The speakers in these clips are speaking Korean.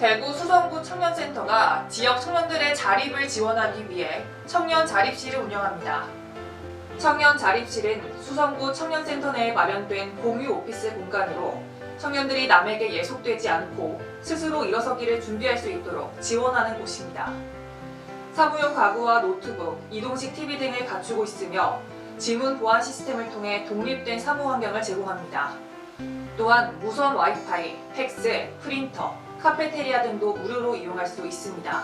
대구 수성구 청년센터가 지역 청년들의 자립을 지원하기 위해 청년 자립실을 운영합니다. 청년 자립실은 수성구 청년센터 내에 마련된 공유 오피스 공간으로 청년들이 남에게 예속되지 않고 스스로 일어서기를 준비할 수 있도록 지원하는 곳입니다. 사무용 가구와 노트북, 이동식 TV 등을 갖추고 있으며 지문 보안 시스템을 통해 독립된 사무 환경을 제공합니다. 또한 무선 와이파이, 팩스, 프린터, 카페테리아 등도 무료로 이용할 수 있습니다.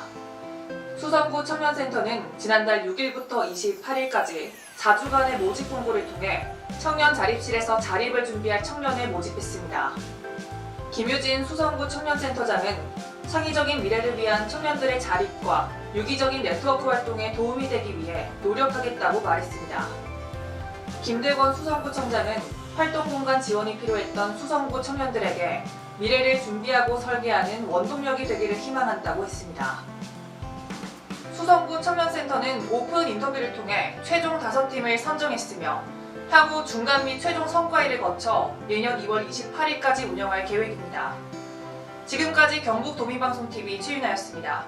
수성구 청년센터는 지난달 6일부터 28일까지 4주간의 모집 공고를 통해 청년 자립실에서 자립을 준비할 청년을 모집했습니다. 김유진 수성구 청년센터장은 창의적인 미래를 위한 청년들의 자립과 유기적인 네트워크 활동에 도움이 되기 위해 노력하겠다고 말했습니다. 김대건 수성구청장은 활동 공간 지원이 필요했던 수성구 청년들에게 미래를 준비하고 설계하는 원동력이 되기를 희망한다고 했습니다. 수성구 청년센터는 오픈 인터뷰를 통해 최종 5팀을 선정했으며 향후 중간 및 최종 성과일을 거쳐 내년 2월 28일까지 운영할 계획입니다. 지금까지 경북도민방송TV 최윤아였습니다.